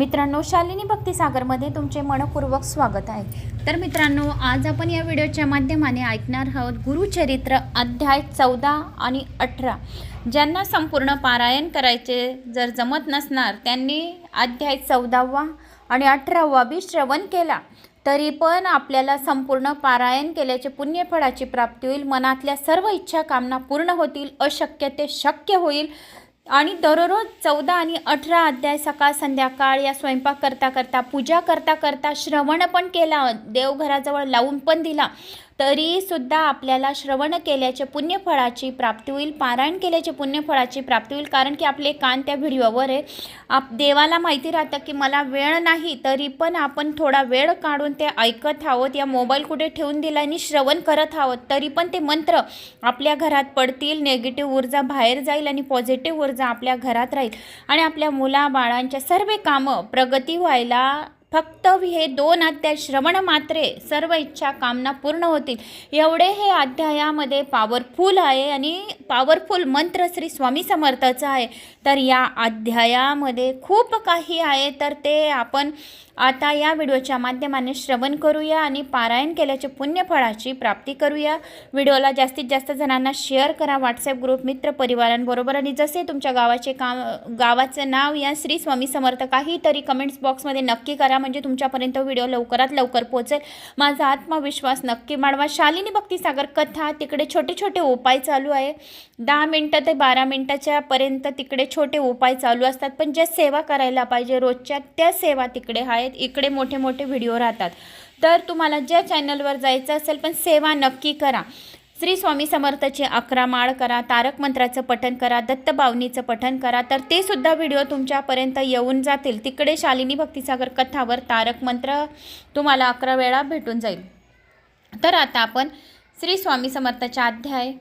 मित्रांनो शालिनी भक्तिसागरमध्ये तुमचे मनपूर्वक स्वागत आहे. तर मित्रांनो आज आपण या व्हिडिओच्या माध्यमाने ऐकणार आहोत गुरुचरित्र अध्याय चौदा आणि अठरा. ज्यांना संपूर्ण पारायण करायचे जर जमत नसणार त्यांनी अध्याय चौदावा आणि अठरावा बी श्रवण केला. तरी पण आपल्याला संपूर्ण पारायण केल्याचे पुण्यफळाची प्राप्ती होईल मनातल्या सर्व इच्छा कामना पूर्ण होतील अशक्य ते शक्य होईल आणि दररोज चौदा आणि अठरा अध्याय सकाळ संध्याकाळ या स्वयंपाक करता करता पूजा करता करता श्रवण पण केला देवघराजवळ लावून पण दिला. तरीसुद्धा आपल्याला श्रवण केल्याच्या पुण्यफळाची प्राप्ती होईल पारायण केल्याच्या पुण्यफळाची प्राप्ती होईल कारण की आपले कान त्या व्हिडिओवर आहे. आप देवाला माहिती राहतं की मला वेळ नाही तरी पण आपण थोडा वेळ काढून ते ऐकत आहोत या मोबाईल कुठे ठेवून दिला आणि श्रवण करत आहोत तरी पण ते मंत्र आपल्या घरात पडतील नेगेटिव्ह ऊर्जा बाहेर जाईल आणि पॉझिटिव्ह ऊर्जा आपल्या घरात राहील. आणि आपल्या मुलाबाळांच्या सर्व कामं प्रगती व्हायला फक्त हे दोन अध्याय श्रवण मात्रे सर्व इच्छा कामना पूर्ण होतील. एवढे हे अध्यायामध्ये पॉवरफुल आहे आणि पॉवरफुल मंत्र श्री स्वामी समर्थाचं आहे. तर या अध्यायामध्ये खूप काही आहे. तर ते आपण आता या व्हिडिओच्या माध्यमाने श्रवण करूया आणि पारायण केल्याचे पुण्यफळाची प्राप्ती करूया. व्हिडिओला जास्तीत जास्त जणांना शेअर करा. व्हॉट्सअप ग्रुप मित्र परिवारांबरोबर आणि जसे तुमच्या गावाचे काम गावाचं नाव या श्री स्वामी समर्थ काहीतरी कमेंट्स बॉक्समध्ये नक्की करा. म्हणजे तुमच्यापर्यंत व्हिडिओ लवकरात लवकर पोहोचेल. माझा आत्मविश्वास नक्की वाढवा. शालिनी भक्तीसागर कथा तिकडे छोटे छोटे उपाय चालू आहे. दहा मिनटं ते बारा मिनटाच्या पर्यंत तिकडे छोटे उपाय चालू असतात. पण ज्या सेवा करायला पाहिजे रोजच्या त्या सेवा तिकडे आहेत. इकडे मोठे मोठे व्हिडिओ राहतात. तर तुम्हाला ज्या चॅनलवर जायचं असेल पण सेवा नक्की करा. श्री स्वामी समर्थचे अकरा माळ करा तारक मंत्राचं पठन करा दत्तबावनीचं पठन करा तर ते सुद्धा व्हिडिओ तुमच्यापर्यंत येऊन जातील. तिकडे शालिनी भक्तिसागर कथावर तारक मंत्र तुम्हाला अकरा वेळा भेटून जाईल. तर आता आपण श्री स्वामी समर्थाचा अध्याय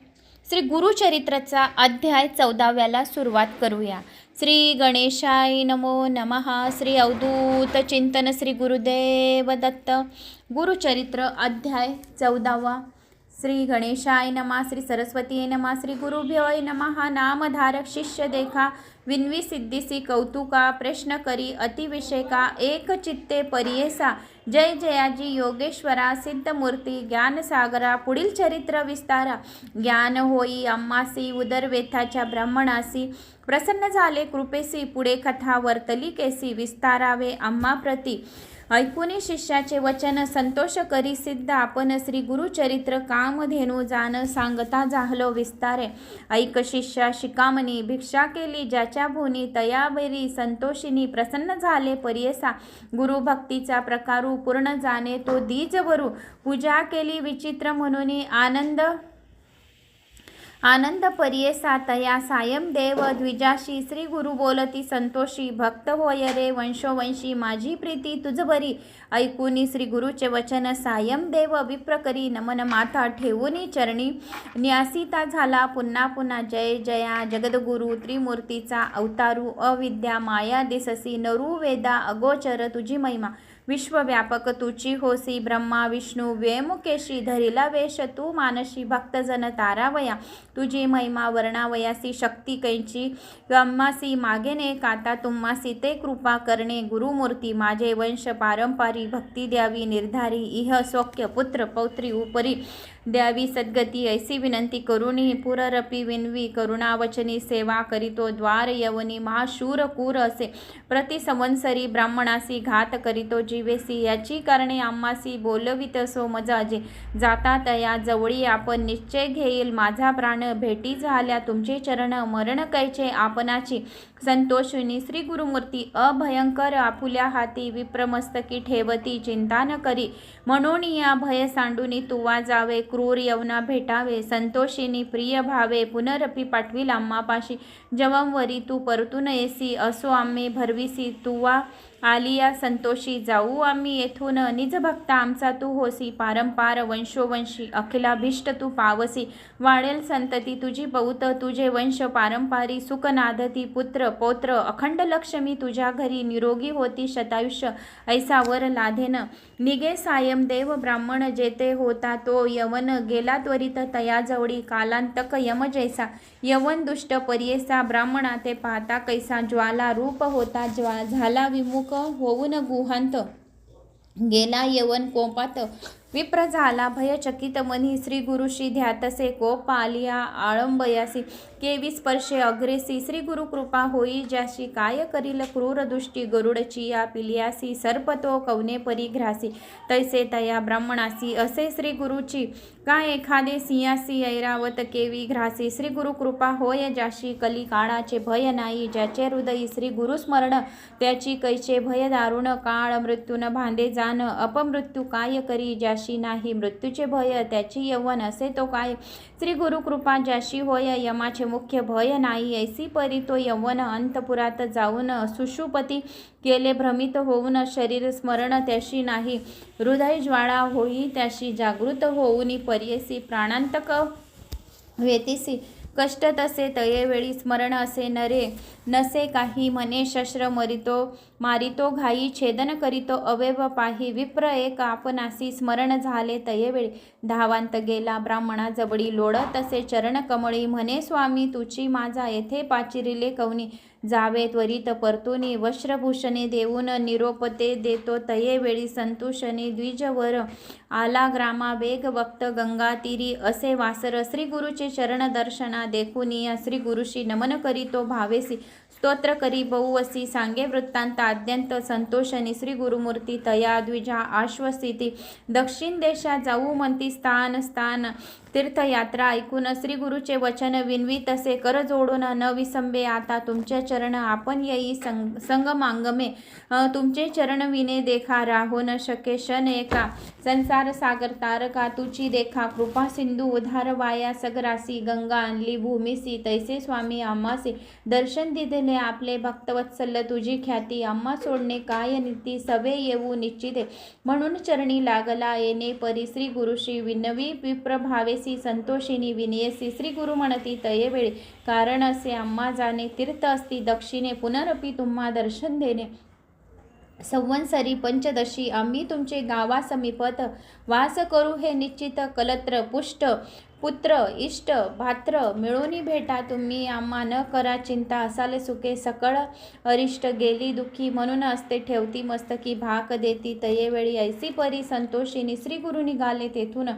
श्री गुरुचरित्राचा अध्याय चौदाव्याला सुरुवात करूया. श्री गणेशाय नमो नमः श्री अवधूत चिंतन श्री गुरुदेव दत्त. गुरुचरित्र अध्याय चौदावा. श्री गणेशाय नमा श्री सरस्वती नमा श्री गुरुभ्योय नमः नामधारक शिष्य देखा विन्वी सिद्धिसी कौतुका प्रश्न करी अतिविषयका एक चित्ते परियेसा जय जयाजी योगेश्वरा सिद्धमूर्ती ज्ञानसागरा पुढील चरित्र विस्तारा ज्ञान होई अम्मासी उदरवेथाच्या ब्राह्मणासी प्रसन्न झाले कृपेसी पुढे कथा वर्तली केसी विस्तारावे आम्हाप्रती ऐकुनी शिष्याचे वचन संतोष करी सिद्ध आपण श्री गुरुचरित्र कामधेनू जाण सांगता जाहलो विस्तारे. ऐक शिष्या शिकामणी भिक्षा केली ज्याच्या भूनी तयाबेरी संतोषिनी प्रसन्न झाले परियसा. गुरुभक्तीचा प्रकारू पूर्ण जाणे तो दीजवरू. पूजा केली विचित्र म्हणून आनंद आनंद परियेसा तया सायम देव द्विजाशी श्री गुरु बोलती संतोषी भक्त होय रे वंशोवंशी माझी प्रीती तुझ ऐकूनी श्री गुरुचे वचन सायम देव विप्रकरी नमन माथा ठेवूनी चरणी न्यासिता झाला. पुन्हा पुन्हा जय जया जगद्गुरु त्रिमूर्तीचा अवतारू अविद्या माया दिससी नरू वेदा अगोचर तुझी महिमा. विश्वव्यापक तुची होसी ब्रह्मा विष्णू वेमुकेशी धरिला वेश तू मानशी भक्तजन तारावया. तुझी महिमा वर्णावयासी शक्ती कैची. अम्मासी मागेने काता तुम्हासी ते कृपा करणे गुरुमूर्ती. माझे वंश करावी भक्ती द्यावी निर्धारी इह स्वक्य पुत्र पौत्री उपरी द्यावी सद्गती ऐसी विनंती करुणी पुररपी विनवी करुणावचनी सेवा करीतो द्वार यवनी महाशूर कूर असे प्रतिसंवत्सरी ब्राह्मणासी घात करीतो जीवेसी याची कारणे आम्हासी बोलवित सो मजाजे जाता तया जवळी आपण निश्चय घेईल माझा प्राण भेटी झाल्या तुमचे चरण मरण कैचे आपणाची संतोषिनी श्री गुरुमूर्ती अभयंकर आपुल्या हाती विप्रमस्तकी ठेवती चिंता न करी. म्हणून या भय सांडूनी तुवा जावे क्रूर यवना भेटावे. संतोषिनी प्रिय भावे पुनरपी पाठविल आम्हापाशी. जवंवरी तू परतून येसी असो आम्ही भरविसी. तुवा आलिया संतोषी जाऊ आम्ही येथून निज भक्ता आमचा तू होसी पारंपार वंशोवंशी अखिलाभिष्ट तू पावसी. वाढेल संतती तुझी पौत तुझे वंश पारंपारी सुखनाधती पुत्र पौत्र अखंड लक्ष्मी तुझ्या घरी निरोगी होती शतायुष्य. ऐसा वर लाधेन. निगे सायम देव ब्राह्मण जेते होता तो यवन गेला त्वरित तयाजवळी कालांतक यम जैसा. यवन दुष्ट पर्येसा ब्राह्मणा ते पाहता कैसा ज्वाला रूप होता ज्वा झाला विमुख होऊन गुहांत. गेला यवन कोपात. विप्र झाला भयचकित मनी. श्री गुरुशी ध्यातसे कोप आलिया आळंबयासी. केवी स्पर्शे अग्रेसी. श्री गुरु कृपा होई ज्याशी काय करील क्रूर दृष्टी गरुडची या पिलियासी. सर्पतो कवने परिघ्रासी. तैसे तया ब्राह्मणासी. असे श्री गुरुची काय एखादे सिंहासी ऐरावत केवी घ्रासी? श्री गुरुकृपा होय जाशी कली काळाचे भय नाही ज्याचे हृदयी श्री गुरुस्मरण त्याची कैचे भय दारुण काळ मृत्यून भांदे जाण अपमृत्यू काय करी? ज्याशी नाही मृत्यूचे भय त्याची यवन असे तो काय? श्री गुरु कृपा ज्याशी होय यमाचे मुख्य भय नाही ऐसी परी तो यवन अंतपुरात जाऊन सुषुपती केले भ्रमित होऊन शरीर स्मरण त्याशी नाही. हृदय ज्वाळा होई त्याशी जागृत होऊनी पर्यसी प्राणांतक वेतीसी. कष्ट तसे तयेवेळी स्मरण असे नरे नसे काही मने शस्त्र मरितो मारितो घाई छेदन करीतो अवेव पाही विप्र एक आपणासी स्मरण झाले तयेवेळी धावांत गेला ब्राह्मणा जबडी लोड तसे चरण कमळी म्हणे स्वामी तुची माझा येथे पाचिरिले कवनी. जावे त्वरित परतुनी वस्त्रभूषणे देऊन निरोपते देतो तयेवेळी संतोषणे द्विजवर. आला ग्रामा वेग वक्त गंगा तीरी असे वासर श्री गुरुचे चरण दर्शना देखुनी श्री गुरुशी नमन करीतो भावेसी. स्तोत्र करी बहुवसी सांगे वृत्तांत अत्यंत संतोषनी. श्री गुरुमूर्ती तया द्विजा आश्वसिती. दक्षिण देशा जाऊ म्हणती स्थान स्थान. तीर्थयात्रा ऐकून श्री गुरुचे वचन विनवी तसे कर जोडून न विसंबे आता तुमचे चरण आपण येई संग संगमांगमे. तुमचे चरण विने देखा राहून न शके शन एका. संसार सागर तारका तुची देखा कृपा सिंधू उधार वाया सगरासी गंगा आणली भूमिसी तैसे स्वामी आम्हासी दर्शन दिलेले आपले भक्तवत्सल तुझी ख्याती आम्हा सोडणे काय नीती सवे येऊ निश्चिते. म्हणून चरणी लागला येणे परी श्री गुरुशी विनवी विप्रभावेसी संतोषिनी विनयसी श्री गुरु म्हणती तये वेळी. कारण असे आम्हा जाणे तीर्थ असती दक्षिणे पुनरपी तुम्हा दर्शन देणे. संवत्सरी पंचदशी आम्ही तुमचे गावासमीपत वास करू हे निश्चित कलत्र पुष्ट. पुत्र इष्ट भात्र मिळूनी भेटा. तुम्ही आम्हा न करा चिंता. असाले सुखे सकळ अरिष्ट. गेली दुःखी म्हणून असते ठेवती मस्तकी. भाक देती तयेवेळी. ऐसी परी संतोषीनी श्री गुरु निघाले तेथून.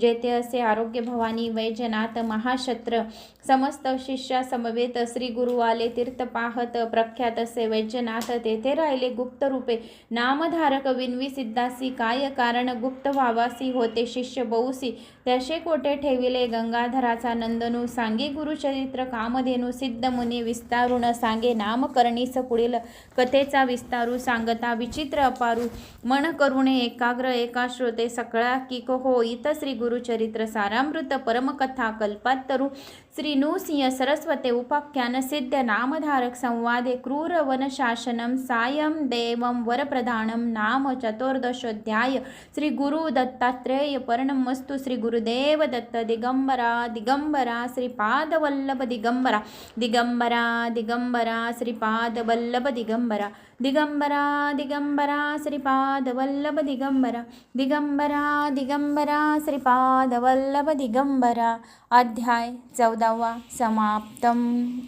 जेथे असे आरोग्य भवानी वैजनाथ महाशत्र समस्त शिष्या समवेत श्री गुरु आले. तीर्थ पाहत प्रख्यात असे वैजनाथ तेथे राहिले गुप्त रूपे. नामधारक विनवी सिद्धासी काय कारण गुप्त व्हावासी होते शिष्य बहुसी त्याशे कोठे ठेवी ठेविले गंगाधराचा नंदनू सांगे गुरुचरित्र कामधेनू सिद्धमुनी विस्तारुण विस्तारून सांगे नामकरणीस पुढील कथेचा विस्तारू सांगता विचित्र अपारू. मन करुणे एकाग्र एका श्रोते सकळा किक हो इत श्री गुरुचरित्र सारामृत परमकथा कल्पातरू श्री नृसिंह सरस्वते उपाख्यान सिद्ध नामधारक संवादे. क्रूर वनशासनं सायं देवं वरप्रधानं नाम चतुर्दशोध्याय. श्री गुरु दत्तात्रेय पर्णमस्तु श्री गुरुदेव दत्त दिगंबरा दिगंबरा श्रीपादवल्लभ दिगंबरा दिगंबरा दिगंबरा श्रीपादवल्लभ दिगंबरा दिगंबरा दिगंबरा श्रीपादवल्लभ दिगंबरा दिगंबरा दिगंबरा श्रीपादवल्लभ दिगंबरा अध्याय चौदावा समाप्तम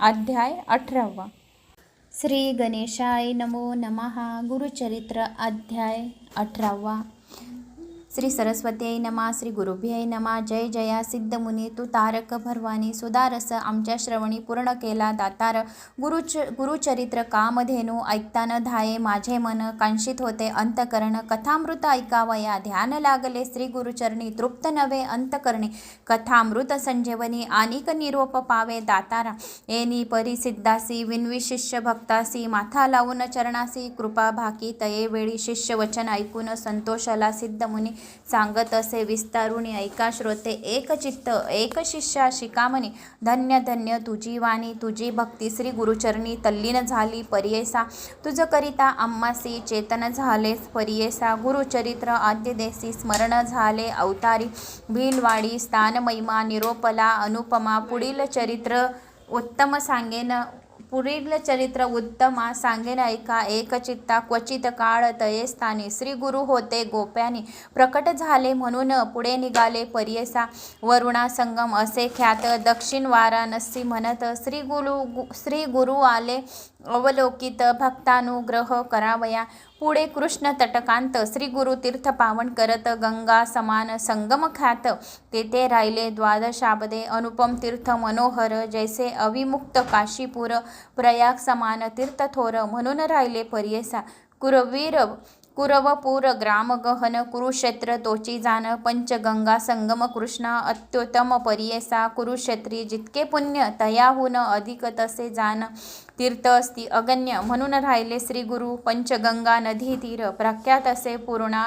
अध्याय अठरावा. श्री गणेशाय नमो नमः गुरुचरित्र अध्याय अठरावा. श्री सरस्वती नमा श्री गुरुभ्यै नमा जय जया सिद्धमुनी तू तारक भरवानी सुदारस आमच्या श्रवणी पूर्ण केला दातार गुरुच गुरुचरित्र कामधेनू ऐकताना धाये माझे मन कांक्षित होते अंतकरण कथामृत ऐकावया ध्यान लागले श्री गुरुचरणी तृप्त नवे अंतकरणे कथामृत संजीवनी आनिक निरोप पावे दातारा एनी परिसिद्धासी विनवी शिष्य भक्तासी माथा लावून चरणासी कृपा भाकी तये वेळी शिष्य वचन ऐकून संतोषाला सिद्ध मुनी सांगत असे विस्तारुणी ऐका श्रोते एक चित्त एक शिष्या शिकामणी. धन्य धन्य तुझी वाणी तुझी भक्ती. श्री गुरुचरणी तल्लीन झाली पर्येसा. तुझ करिता अम्मासी चेतन झालेस पर्येसा. गुरुचरित्र आद्य देसी स्मरण झाले अवतारी. भीलवाडी स्थान महिमा निरोपला अनुपमा. पुढील चरित्र उत्तम सांगेन पुढील चरित्र उत्तमा सांगेन ऐका एकचित्ता क्वचित काळ तयेस्थानी श्रीगुरु श्री गुरु होते गोप्यानी. प्रकट झाले म्हणून पुढे निघाले पर्येसा. वरुणा संगम असे ख्यात. दक्षिण वाराणसी म्हणत श्री गुरु श्री गुरु आले. अवलोकित भक्तानुग्रह करावया. पुढे कृष्ण तटकांत श्री गुरु तीर्थ पावन करत गंगा समान संगम ख्यात. तेथे राहिले द्वादशाबदे अनुपम तीर्थ मनोहर जैसे अविमुक्त काशीपूर प्रयाग समान तीर्थ थोर म्हणून राहिले पर्येसा. कुरवीर कुरवपूर ग्रामगहन कुरुक्षेत्र तोची जाण पंचगंगा संगम कृष्णा अत्युत्तम पर्येसा. कुरुक्षेत्री जितके पुण्य तयाहून अधिक तसे जाण. तीर्थ असती अगण्य. म्हणून राहिले श्री गुरु पंचगंगा नदी तीर. प्रख्यात असे पूर्णा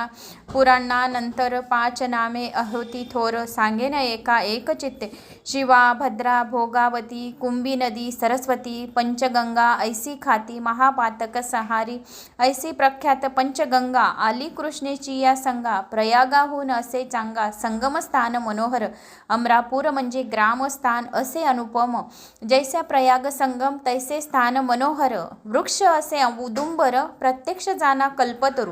पुराणानंतर पाच नामे अहोती थोर. सांगेन एका एकचित्ते शिवा भद्रा भोगावती कुंभी नदी सरस्वती पंचगंगा ऐसी खाती महापातक सहारी. ऐसी प्रख्यात पंचगंगा आली कृष्णेची या संगा. प्रयागाहून असे चांगा. संगमस्थान मनोहर. अमरापूर म्हणजे ग्रामस्थान असे अनुपम. जैसा प्रयाग संगम तैसे स्थान मनोहर वृक्ष असे उदुंबर प्रत्यक्ष जाना कल्पतरू.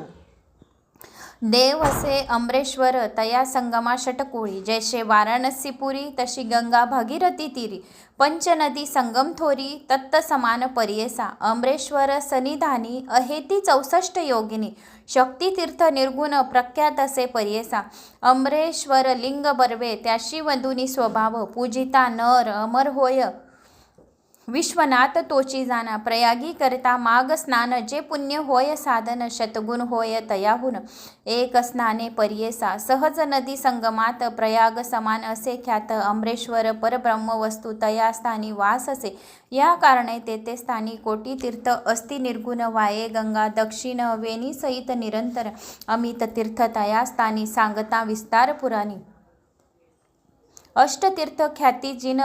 देव असे अमरेश्वर तया संगमा षटकोळी. जैसे वाराणसीपुरी तशी गंगा भागीरथी तिरी. पंचनदी संगम थोरी तत्त समान पर्येसा. अमरेश्वर सनिधानी अहेती चौसष्ट योगिनी. शक्तितीर्थ निर्गुण प्रख्यात असे पर्येसा. अमरेश्वर लिंग बर्वे त्याशी वधुनी स्वभाव. पूजिता नर अमर होय. विश्वनाथ तोची जाना प्रयागी करता माग स्नान जे पुण्य होय साधन शतगुण होय तयाहून. एक स्नाने पर्येसा सहज नदी संगमात प्रयाग समान असे ख्यात अमरेश्वर परब्रह्म वस्तू तया स्थानी वास असे. या कारणे तेथे स्थानी कोटी तीर्थ अस्ति निर्गुण वाये गंगा दक्षिण वेणी सहित निरंतर. अमित तीर्थ तया स्थानी सांगता विस्तार पुराणी. अष्टतीर्थ ख्याती जिन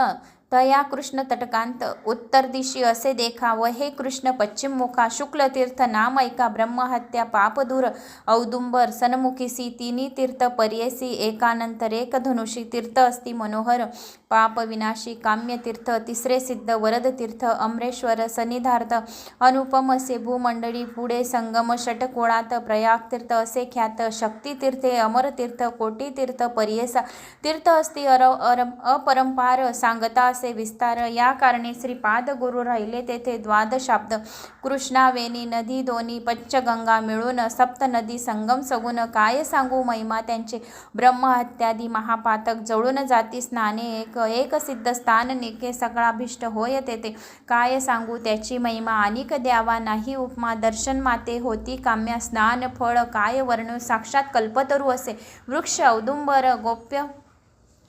तया कृष्ण तटकांत उत्तर दिशी असे देखा व हे कृष्ण पश्चिम मुखा नामैका नाम ऐका ब्रह्महत्या पापदूर औदुंबर सन्मुखीसी तिन्ही तीर्थ पर्येसी एकानंतर एक धनुषी तीर्थ असती मनोहर पापविनाशी काम्यतीर्थ तिसरे सिद्ध वरद तीर्थ अमरेश्वर सनिधार्थ अनुपम असे भूमंडळी पुढे संगम षटकोळात प्रयाग तीर्थ असे ख्यात शक्तितीर्थे अमरतीर्थ कोटीतीर्थ कोटी तीर्थ पर्येसा तीर्थ असती अर अरम अपरंपार सांगता असे विस्तार या कारणे श्रीपाद गुरु राहिले तेथे द्वादशाब्द कृष्णावेणी नदी दोन्ही पंचगंगा मिळून सप्त नदी संगम सगुण काय सांगू महिमा त्यांचे ब्रह्महत्यादी महापातक जळून जाती स्नाने एक एक सिद्ध स्थान निके सगळा भिष्ट होय तेथे. काय सांगू त्याची महिमा? अनिक द्यावा नाही उपमा? दर्शन माते होती काम्या स्नान फळ. काय वर्णू? साक्षात कल्पतरू असे. वृक्ष औदुंबर गोप्य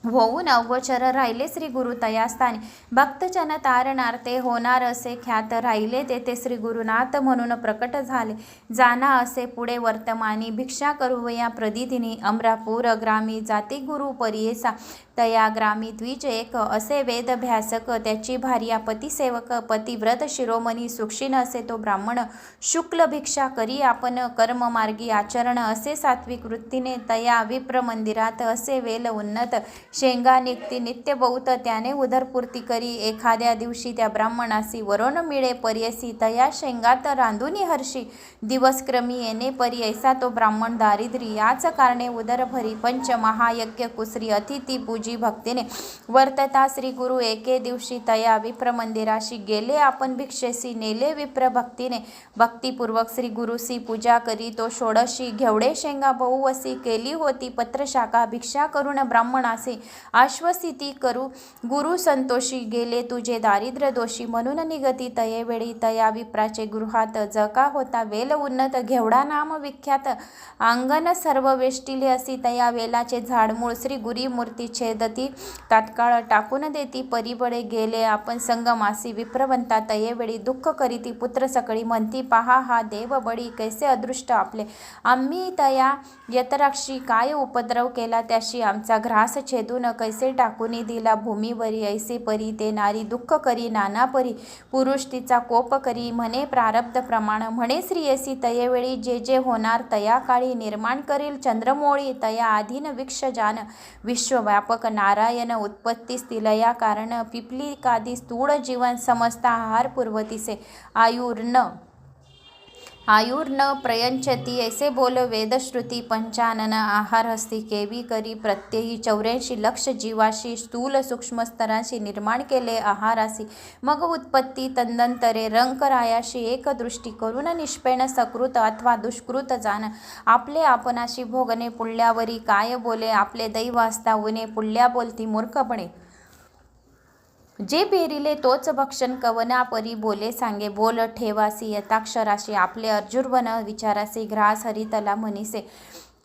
होऊन अवगोचर राहिले श्री गुरु तयास्थानी. भक्तजन तारणार्थे होणार असे ख्यात राहिले तेथे श्री गुरुनाथ म्हणून प्रकट झाले. जाना असे पुढे वर्तमानी. भिक्षा करूया प्रदिदिनी अमरापूर ग्रामी जाती गुरु परियेसा. तया ग्रामी द्विज एक असे वेदभ्यासक त्याची भार्या पतिसेवक पतिव्रत शिरोमणी सुक्षीण असे तो ब्राह्मण शुक्ल भिक्षा करी आपण कर्ममार्गी आचरण असे सात्विक वृत्तीने तया विप्र मंदिरात असे वेल उन्नत शेंगा निघती नित्य बहुत त्याने उदरपूर्ती करी. एखाद्या दिवशी त्या ब्राह्मणासी वरण मिळे पर्यसी तया शेंगात रांधुनी हर्षी दिवसक्रमी येणे परी ऐसा तो ब्राह्मण दारिद्री याच कारणे उदरभरी पंचमहायज्ञ पंच महायज्ञ कुसरी अतिथी पूजी भक्तीने वर्तता श्री गुरु एके दिवशी तया विप्र मंदिराशी गेले. आपण भिक्षेसी नेले विप्र भक्तीने. भक्तीपूर्वक श्री गुरुसी पूजा करी. तो षोडशी घेवडे शेंगा बहुवसी केली होती. पत्रशाखा भिक्षा करून ब्राह्मणासी आश्वसिती करू. गुरु संतोषी गेले. तुझे दारिद्र्य दोषी म्हणून निगती तये वेळी तया विप्राचे गृहात जका होता. वेल उन्नत घेवडा नाम विख्यात. अंगण सर्व वेष्टिले असी तया वेलाचे झाडमूळ. श्री गुरी मूर्तीचे छेदती तात्काळ टाकून देती. परीबळे गेले. आपण संगमासी विप्रवंता तयेवेळी दुःख करीती. पुत्र सकळी म्हणती पहा हा देव बळी कैसे अदृष्ट आपले. आम्ही तया यतराक्षी काय उपद्रव केला? त्याशी आमचा घ्रास छेदून कैसे टाकूनी दिला? भूमीवरी ऐसे परी ते नारी दुःख करी नाना परी. पुरुष तिचा कोप करी म्हणे प्रारब्ध प्रमाण. म्हणे श्रीयसी तयेवेळी जे जे होणार तया काळी निर्माण करील. चंद्रमोळी तया आधीन विक्ष जान. विश्वव्यापक नारायण उत्पत्तीस तिलया कारण पिपली कादी स्थूळ जीवन समस्त आहार पुरवतीसे. आयुर्न आयुर्न प्रयंचती ऐसे बोल वेदश्रुती पंचानन आहार हस्ती केवी करी प्रत्ययी चौऱ्याऐंशी लक्ष जीवाशी स्थूल सूक्ष्म स्तरांशी निर्माण केले आहारासी मग उत्पत्ती तदनंतरे रंकरायाशी एकदृष्टी करून निष्पेण सकृत अथवा दुष्कृत जाण आपले आपणाशी भोगणे पुढल्यावरी काय बोले आपले दैव असता उने पुढल्या बोलती मूर्खपणे जे पेरिले तोच भक्षण कवना परी बोले सांगे बोल ठेवासी यथाक्षराशी आपले अर्जुर्वन विचारासी ग्रास हरितला म्हणिसे.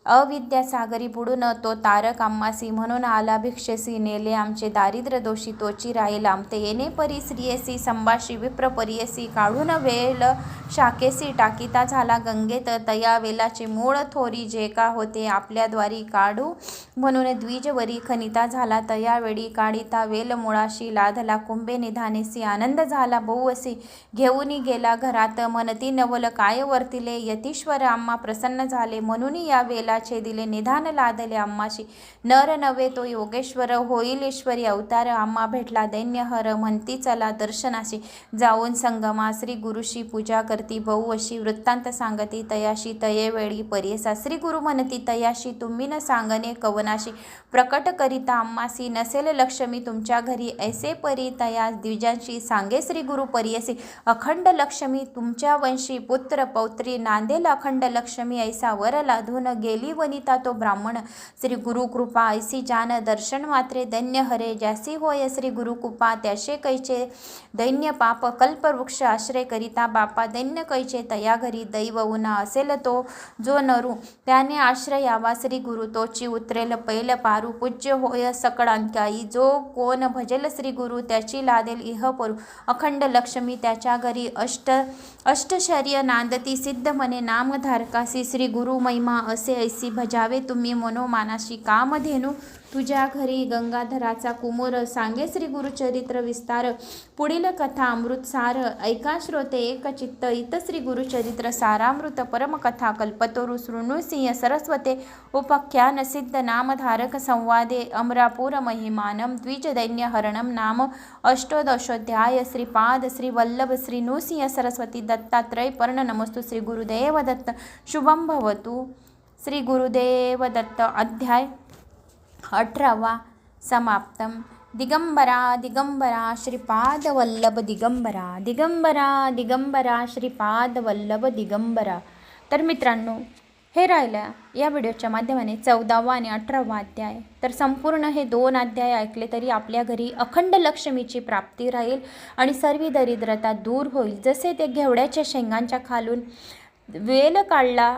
अविद्या सागरी बुडून तो तारक आम्मासी म्हणून आला. भिक्षेसी नेले आमचे दारिद्र्य दोषी तोची राहील आमते. येणे परी स्त्रियसी संभाषी विप्र परियसी काढून वेल शाकेसी टाकीता झाला गंगेत तया वेलाचे मूळ थोरी जे का होते आपल्याद्वारी काढू म्हणून द्विजवरी खनिता झाला. तया वेळी काढिता वेल मुळाशी लाधला कुंभे निधानेसी आनंद झाला बहुअसी घेऊनी गेला घरात. मनती नवल काय वर्तिले? यतीश्वर आम्हा प्रसन्न झाले म्हणून या वेला वेलाचे दिले निधान लादले आम्हाशी. नर नव्हे तो योगेश्वर होईल ईश्वरी अवतार. आम्हा भेटला दैन्यहर म्हणती चला दर्शनाशी. जाऊन संगमा श्री गुरुशी पूजा करती. बहु अशी वृत्तांत सांगती तयाशी तये वेळी परियसा. श्री गुरु म्हणती तयाशी तुम्ही न सांगणे कवनाशी. प्रकट करिता आम्हासी नसेल लक्ष्मी तुमच्या घरी. ऐसे परी तया द्विजांशी सांगे श्री गुरु परियसी. अखंड लक्ष्मी तुमच्या वंशी. पुत्र पौत्री नांदेल अखंड लक्ष्मी. ऐसा वर लाधून गेली बोली वनिता तो ब्राह्मण. श्री गुरु कृपा ऐसी जान दर्शन मात्रे दैन्य हरे. जैसी होय श्री गुरु कृपा त्याशे कैचे दैन्य पाप कल्पवृक्ष आश्रय करिता बापा दैन्य कैचे तया घरी दैव उना असेल तो जो नरू त्याने आश्रय यावा. श्री गुरु तोची उतरेल पैल पारू पूज्य होय सकळांकाई जो कोण भजेल श्री गुरु त्याची लादेल इह परू. अखंड लक्ष्मी त्याच्या घरी अष्ट अष्टशर्य नांदती. सिद्ध म्हणे नामधारकासी श्री गुरु महिमा असे ऐसे भजावे तुम्ही मनोमानाशी कामधेनू तुझ्या घरी गंगाधराचा कुमोर सांगे श्री गुरुचरित्र विस्तार. पुढील कथा अमृतसार ऐका श्रोते एक चित्त. इत श्री गुरुचरित्र सारामृत परमकथा कल्पतोरु शृणुसिंह सरस्वते. उपख्यान सिद्ध नामधारक संवादे अमरापूर महिमानम द्विजदैन्य हरणम नाम. अष्टोदशोध्याय श्रीपाद श्रीवल्लभ श्री नृसिंह सरस्वती दत्तात्रय पर्ण नमस्तु श्री गुरुदेव दत्त. शुभम भवतु. श्री गुरुदेव दत्त अध्याय अठरावा समाप्तम. दिगंबरा दिगंबरा श्रीपादवल्लभ दिगंबरा दिगंबरा दिगंबरा श्रीपाद वल्लभ दिगंबरा. तर मित्रांनो हे राहिल्या या व्हिडिओच्या माध्यमाने चौदावा आणि अठरावा अध्याय. तर संपूर्ण हे दोन अध्याय ऐकले तरी आपल्या घरी अखंड लक्ष्मीची प्राप्ती राहील आणि सर्व दरिद्रता दूर होईल. जसे ते घेवड्याच्या शेंगांच्या खालून वेल काढला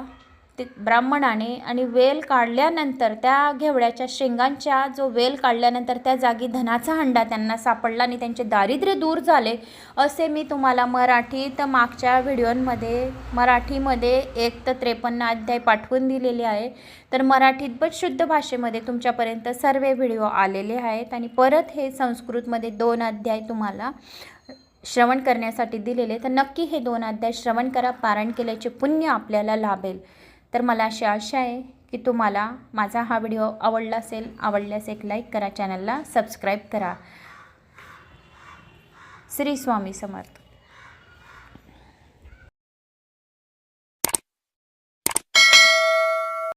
ते ब्राह्मणाने आणि वेल काढल्यानंतर त्या घेवड्याच्या शेंगांच्या जो वेल काढल्यानंतर त्या जागी धनाचा हंडा त्यांना सापडला आणि त्यांचे दारिद्र्य दूर झाले असे मी तुम्हाला मराठीत मागच्या व्हिडिओमध्ये मराठीमध्ये एक तर त्रेपन्न अध्याय पाठवून दिलेले आहे. तर मराठीत पण शुद्ध भाषेमध्ये तुमच्यापर्यंत सर्व व्हिडिओ आलेले आहेत आणि परत हे संस्कृतमध्ये दोन अध्याय तुम्हाला श्रवण करण्यासाठी दिलेले तर नक्की हे दोन अध्याय श्रवण करा पारायण केल्याचे पुण्य आपल्याला लाभेल. तर मला अशी आशा आहे की तुम्हाला माझा हा व्हिडिओ आवडला असेल आवडल्यास एक लाईक करा चॅनलला सबस्क्राईब करा. श्री स्वामी समर्थ.